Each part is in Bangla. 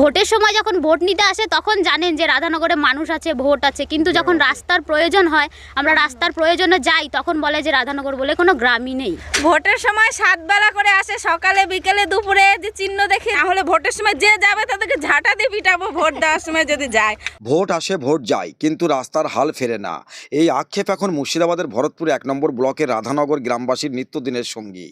ভোটের সময় যখন ভোট নিতে আসে তখন জানেন যে রাধানগরে মানুষ আছে ভোট আছে। কিন্তু যখন রাস্তার প্রয়োজন হয় আমরা রাস্তার প্রয়োজনে যাই তখন বলে যে রাধানগর বলে কোনো গ্রামই নেই। ভোটের সময় সাত বেলা করে আসে সকালে বিকেলে দুপুরে যে চিহ্ন দেখি তাহলে ভোটের সময় যে যাবে তাদেরকে ঝাঁটা দিয়ে পিটাবো ভোট দেওয়ার সময় যদি যায়। ভোট আসে ভোট যায় কিন্তু রাস্তার হাল ফেরে না। এই আক্ষেপ এখন মুর্শিদাবাদের ভরতপুর এক নম্বর ব্লকের রাধানগর গ্রামবাসীর নিত্যদিনের সঙ্গী।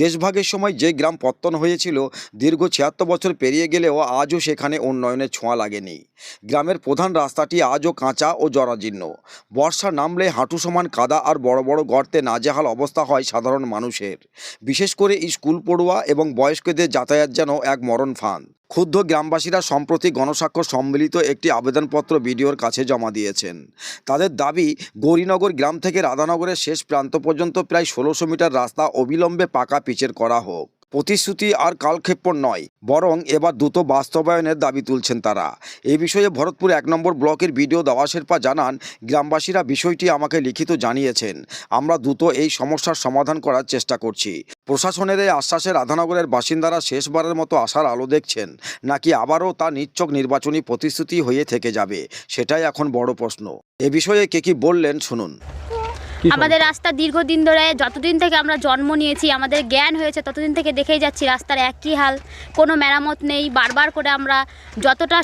দেশভাগের সময় যে গ্রাম পত্তন হয়েছিল দীর্ঘ ছিয়াত্তর বছর পেরিয়ে গেলেও আজও সেখানে উন্নয়নের ছোঁয়া লাগেনি। গ্রামের প্রধান রাস্তাটি আজও কাঁচা ও জরাজীর্ণ। বর্ষা নামলে হাঁটু সমান কাদা আর বড় বড় গর্তে নাজেহাল অবস্থা হয় সাধারণ মানুষের। বিশেষ করে স্কুল পড়ুয়া এবং বয়স্কদের যাতায়াত যেন এক মরণ ফাঁদ। ক্ষুব্ধ গ্রামবাসীরা সম্প্রতি গণস্বাক্ষর সম্মিলিত একটি আবেদনপত্র বিডিওর কাছে জমা দিয়েছেন। তাদের দাবি, গৌরীনগর গ্রাম থেকে রাধানগরের শেষ প্রান্ত পর্যন্ত প্রায় ষোলোশো মিটার রাস্তা অবিলম্বে পাকা পিচের করা হোক। প্রতিশ্রুতি আর কালক্ষেপণ নয়, বরং এবার দ্রুত বাস্তবায়নের দাবি তুলছেন তারা। এই বিষয়ে ভরতপুর এক নম্বর ব্লকের বিডিও দাওয়া শেরপা জানান, গ্রামবাসীরা বিষয়টি আমাকে লিখিত জানিয়েছেন। আমরা দ্রুত এই সমস্যার সমাধান করার চেষ্টা করছি। প্রশাসনের এই আশ্বাসে রাধানগরের বাসিন্দারা শেষবারের মতো আশার আলো দেখছেন, নাকি আবারও তা নিচ্ছক নির্বাচনী প্রতিশ্রুতি হয়ে থেকে যাবে, সেটাই এখন বড় প্রশ্ন। এ বিষয়ে কে কি বললেন, শুনুন। আমাদের রাস্তা দীর্ঘদিন ধরে যতদিন থেকে আমরা জন্ম নিয়েছি আমাদের জ্ঞান হয়েছে ততদিন থেকে দেখেই যাচ্ছি রাস্তার একই হাল। কোনো মেরামত নেই বারবার করে আমরা যতটা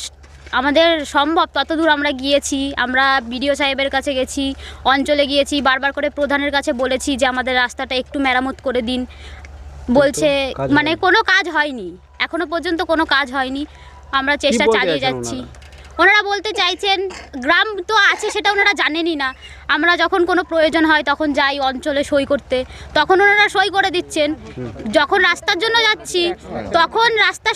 আমাদের সম্ভব তত দূর আমরা গিয়েছি। আমরা বিডিও সাহেবের কাছে গেছি অঞ্চলে গিয়েছি বারবার করে প্রধানের কাছে বলেছি যে আমাদের রাস্তাটা একটু মেরামত করে দিন। বলছে মানে কোনো কাজ হয়নি। এখনও পর্যন্ত কোনো কাজ হয়নি। আমরা চেষ্টা চালিয়ে যাচ্ছি। ওনারা? বলতে চাইছেন, গ্রাম তো আছে সেটা ওনারা জানেনই না। আমরা যখন কোনো প্রয়োজন হয় তখন যাই অঞ্চলে সই করতে। তখন ওনারা সই করে দিচ্ছেন। যখন রাস্তার জন্য যাচ্ছি, তখন রাস্তা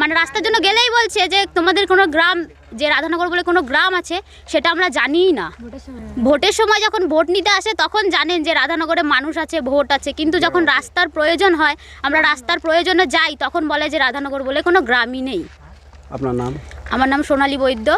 মানে রাস্তার জন্য গেলেই বলছে যে তোমাদের কোনো গ্রাম, যে রাধানগর বলে কোনো গ্রাম আছে, সেটা আমরা জানিই না। ভোটের সময় যখন ভোট নিতে আসে, তখন জানেন যে রাধানগরে মানুষ আছে, ভোট আছে। কিন্তু যখন রাস্তার প্রয়োজন হয়, আমরা রাস্তার প্রয়োজনে যাই, তখন বলে যে রাধানগর বলে কোনো গ্রামই নেই। আপনার নাম? আমার নাম সোনালী বৈদ্য।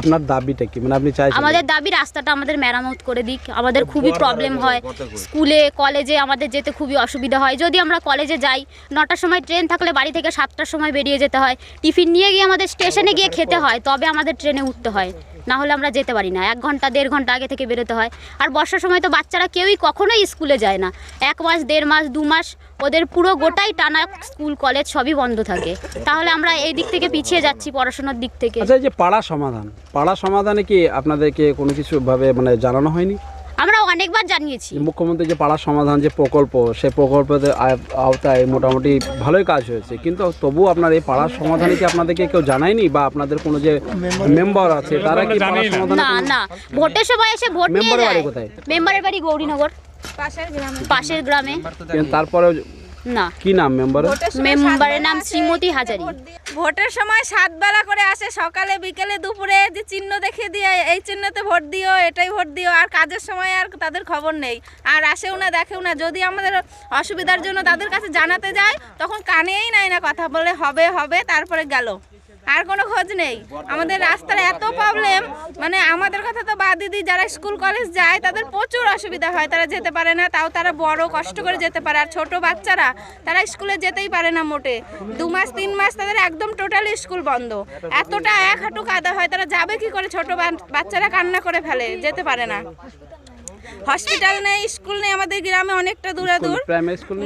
আপনার দাবিটা কি? মানে আপনি চাইছেন আমাদের দাবি রাস্তাটা আমাদের মেরামত করে দিক। আমাদের খুবই প্রবলেম হয়। স্কুলে কলেজে আমাদের যেতে খুবই অসুবিধা হয়। যদি আমরা কলেজে যাই নটার সময় ট্রেন থাকলে বাড়ি থেকে সাতটার সময় বেরিয়ে যেতে হয়। টিফিন নিয়ে গিয়ে আমাদের স্টেশনে গিয়ে খেতে হয় তবে আমাদের ট্রেনে উঠতে হয়। না হলে আমরা যেতে পারি না। এক ঘণ্টা, দেড় ঘণ্টা আগে থেকে বেরোতে হয়। আর বর্ষার সময় তো বাচ্চারা কেউই কখনোই স্কুলে যায় না। এক মাস, দেড় মাস, দু মাস, ওদের পুরো গোটাই টানা স্কুল কলেজ সবই বন্ধ থাকে। তাহলে আমরা এই দিক থেকে পিছিয়ে যাচ্ছি, পড়াশোনার দিক থেকে। আচ্ছা যে পাড়া সমাধান, পাড়া সমাধানে কি আপনাদেরকে কোনো কিছুভাবে মানে জানানো হয়নি? আমরা অনেকবার জানিয়েছি। মুখ্যমন্ত্রী যে পাড়া সমাধান যে প্রকল্প সে প্রকল্পের আওতায় মোটামুটি ভালোই কাজ হয়েছে। কিন্তু তবু আপনার এই পাড়ার সমাধানে কি আপনাদেরকে কেউ জানায়নি? বা আপনাদের কোনো যে মেম্বার আছে তারা কি পাড়া সমাধান না না। ভোটের সময় এসে ভোট নিয়ে যায়। কোথায়? মেম্বারের বাড়ি গৌরীনগর। পাশের গ্রামে। পাশের গ্রামে। তারপরে না। কি নাম মেম্বার ভোটের সময় মেম্বারের নাম শ্রীমতী হাজারি। ভোটের সময় সাত বেলা করে আসে সকালে বিকেলে দুপুরে যে চিহ্ন দেখে দিয়ে এই চিহ্নতে ভোট দিও এটাই ভোট দিও আর কাজের সময় আর তাদের খবর নেই। আর আসেও না দেখেও না যদি আমাদের অসুবিধার জন্য তাদের কাছে জানাতে যায় তখন কানেই নাই না কথা বলে হবে হবে তারপরে গেল। আর কোনো খোঁজ নেই। আমাদের রাস্তার এত প্রবলেম মানে আমাদের কথা তো বাদ দিদি যারা স্কুল কলেজ যায়, তাদের প্রচুর অসুবিধা হয়। তারা যেতে পারে না, তাও তারা বড় কষ্ট করে যেতে পারে। আর ছোট বাচ্চারা, তারা স্কুলে যেতেই পারে না মোটে। দু মাস, তিন মাস তাদের একদম টোটালি স্কুল বন্ধ। এতটা এক হাঁটু কাদা হয়, তারা যাবে কি করে? ছোট বাচ্চারা কান্না করে ফেলে, যেতে পারে না। হসপিটাল নেই স্কুল নেই আমাদের গ্রামে অনেকটা দূরে দূর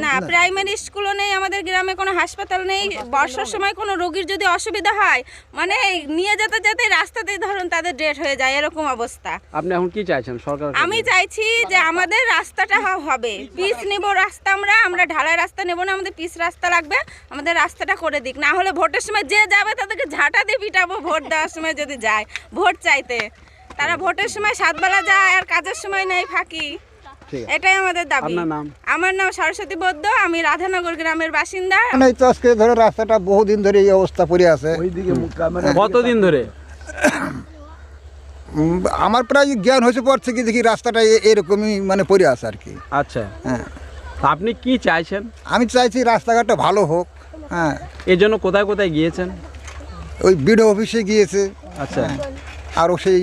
না প্রাইমারি স্কুলও নেই আমাদের গ্রামে কোনো হাসপাতাল নেই। বর্ষার সময় কোনো রোগীর যদি অসুবিধা হয় মানে নিয়ে যেতে যেতে রাস্তাতেই ধরুন তাদের ডেট হয়ে যায় এরকম অবস্থা। আপনি এখন কি চাইছেন সরকার আমি চাইছি যে আমাদের রাস্তাটা হবে। পিচ নেব রাস্তা আমরা আমরা ঢালাই রাস্তা নেব না আমাদের পিচ রাস্তা লাগবে আমাদের রাস্তাটা করে দিক। না হলে ভোটের সময় যে যাবে তাদেরকে ঝাঁটা দিয়ে পিটাবো ভোট দেওয়ার সময় যদি যায় ভোট চাইতে। তারা ভোটের সময় সাতবেলা যায় আর কাজের সময় নেই ফাঁকি। এটাই আমাদের দাবি। আপনার নাম? আমার নাম সরস্বতী বৌদ্ধ আমি রাধানগর গ্রামের বাসিন্দা। মানে তো আজকে ধরো রাস্তাটা বহুদিন ধরে এই অবস্থা পড়ে আছে। কতদিন ধরে? আমার প্রায় জ্ঞান হয়েছে পর থেকে দেখি রাস্তাটা এরকমই মানে পড়ে আছে আর কি। আচ্ছা। হ্যাঁ। আপনি কি চাইছেন? আমি চাইছি রাস্তাঘাটটা ভালো হোক হ্যাঁ। এর জন্য কোথায় কোথায় গিয়েছেন? ওই বিডিও অফিসে গিয়েছে। আচ্ছা। আরও সেই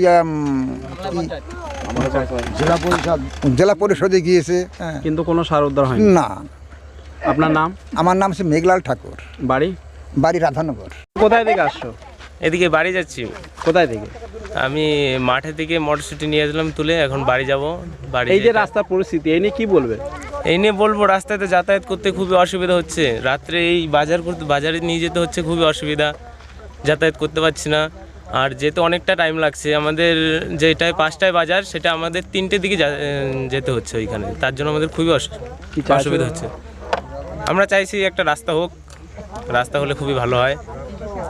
জেলা পরিষদ। জেলা পরিষদে গিয়েছে হ্যাঁ। কিন্তু কোনো সার উদ্ধার হয়নি? না। আপনার নাম? আমার নাম হচ্ছে মেঘলাল ঠাকুর। বাড়ি? বাড়ি রাধানগর। কোথায় থেকে আসছো? এদিকে বাড়ি যাচ্ছি। কোথায় থেকে? আমি মাঠে থেকে মটরশুটি নিয়ে আসলাম তুলে এখন বাড়ি যাব বাড়ি এই যে রাস্তার পরিস্থিতি এই নিয়ে কী বলবে? এই নিয়ে বলব রাস্তাতে যাতায়াত করতে খুবই অসুবিধা হচ্ছে। রাত্রে এই বাজার করতে বাজারে নিয়ে যেতে হচ্ছে খুবই অসুবিধা। যাতায়াত করতে পারছি না। আর যেতে অনেকটা টাইম লাগছে। আমাদের যেটায় পাঁচটায় বাজার সেটা আমাদের তিনটে দিকে যা- যেতে হচ্ছে ওইখানে। তার জন্য আমাদের খুবই অসু- অসুবিধা হচ্ছে। আমরা চাইছি একটা রাস্তা হোক। রাস্তা হলে খুবই ভালো হয়।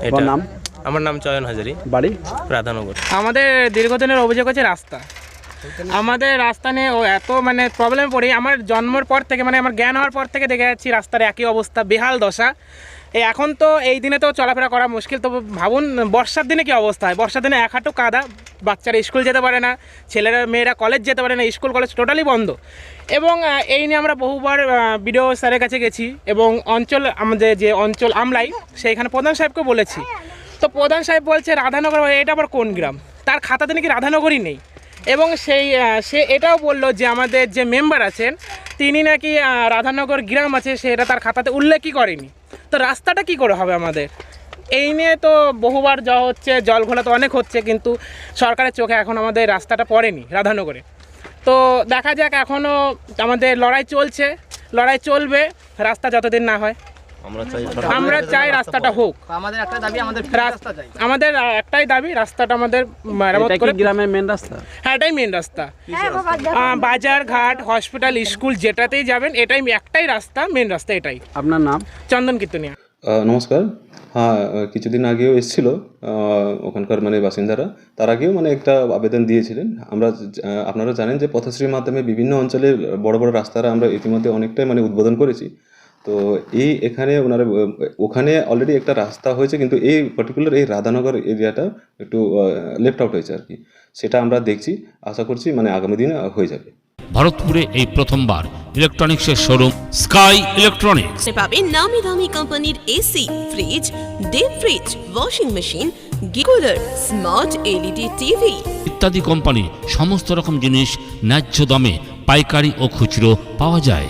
এটা নাম? আমার নাম চয়ন হাজারি। বাড়ি? রাধানগর। আমাদের দীর্ঘদিনের অভিযোগ হচ্ছে রাস্তা। আমাদের রাস্তা নিয়ে ও এত মানে প্রবলেম পড়ি। আমার জন্মের পর থেকে মানে আমার জ্ঞান হওয়ার পর থেকে দেখে যাচ্ছি রাস্তার একই অবস্থা বেহাল দশা। এখন তো এই দিনে তো চলাফেরা করা মুশকিল তো ভাবুন, বর্ষার দিনে কি অবস্থা? হয় বর্ষার দিনে এক হাঁটু কাদা, বাচ্চারা স্কুল যেতে পারে না, ছেলেরা, মেয়েরা কলেজ যেতে পারে না, স্কুল কলেজ টোটালি বন্ধ। এবং এই নিয়ে আমরা বহুবার বিডিও স্যারের কাছে গেছি, এবং অঞ্চল, আমাদের যে অঞ্চল আমলাই, সেইখানে প্রধান সাহেবকে বলেছি। তো প্রধান সাহেব বলছে, রাধানগর, এটা আবার কোন গ্রাম? তার খাতাতে নাকি রাধানগরই নেই? এবং সেই সে এটাও বলল যে, আমাদের যে মেম্বার আছেন, তিনি নাকি রাধানগর গ্রাম আছে সেটা তার খাতাতে উল্লেখই করেনি। তো রাস্তাটা কি করে হবে আমাদের? এই নিয়ে তো বহুবার যা হচ্ছে, জল ঘোলা তো অনেক হচ্ছে, কিন্তু সরকারের চোখে এখন আমাদের রাস্তাটা পড়েনি, রাধানগরে। তো দেখা যাক এখনও আমাদের লড়াই চলছে, লড়াই চলবে, রাস্তা যতদিন না হয়। আমরা চাই রাস্তাটা হোক। আমাদের একটা দাবি আমাদের একটাই দাবি রাস্তাটা আমাদের মেরামত করে গ্রামের মেন রাস্তা? হ্যাঁ এটাই মেন রাস্তা। বাজার ঘাট হসপিটাল স্কুল যেটাতেই যাবেন এটাই একটাই রাস্তা মেন রাস্তা এটাই। আপনার নাম? চন্দন কীর্তনিয়া। নমস্কার। হ্যাঁ কিছুদিন আগেও এসেছিল ওখানকার মানে বাসিন্দারা। তার আগেও মানে একটা আবেদন দিয়েছিলেন। আমরা আপনারা জানেন যে পথশ্রীর মাধ্যমে বিভিন্ন অঞ্চলে বড় বড় রাস্তারা আমরা ইতিমধ্যে অনেকটাই মানে উদ্বোধন করেছি। তো এই এখানে ওনারা ওখানে অলরেডি একটা রাস্তা হয়েছে কিন্তু এই পার্টিকুলার এই রাধানগর এরিয়াটা একটু লেফট আউট হয়েছে আর কি সেটা আমরা দেখছি আশা করছি মানে আগামী দিনে হয়ে যাবে। ভারতপুরে এই প্রথমবার ইলেকট্রনিক্সের শোরুম স্কাই ইলেকট্রনিক্স পাবেন নামি দামি কোম্পানির AC fridge deep fridge washing machine গিকুলার smart LED TV ইত্যাদি কোম্পানি সমস্ত রকম জিনিস ন্যায্য দামে পাইকারি ও খুচরো পাওয়া যায়।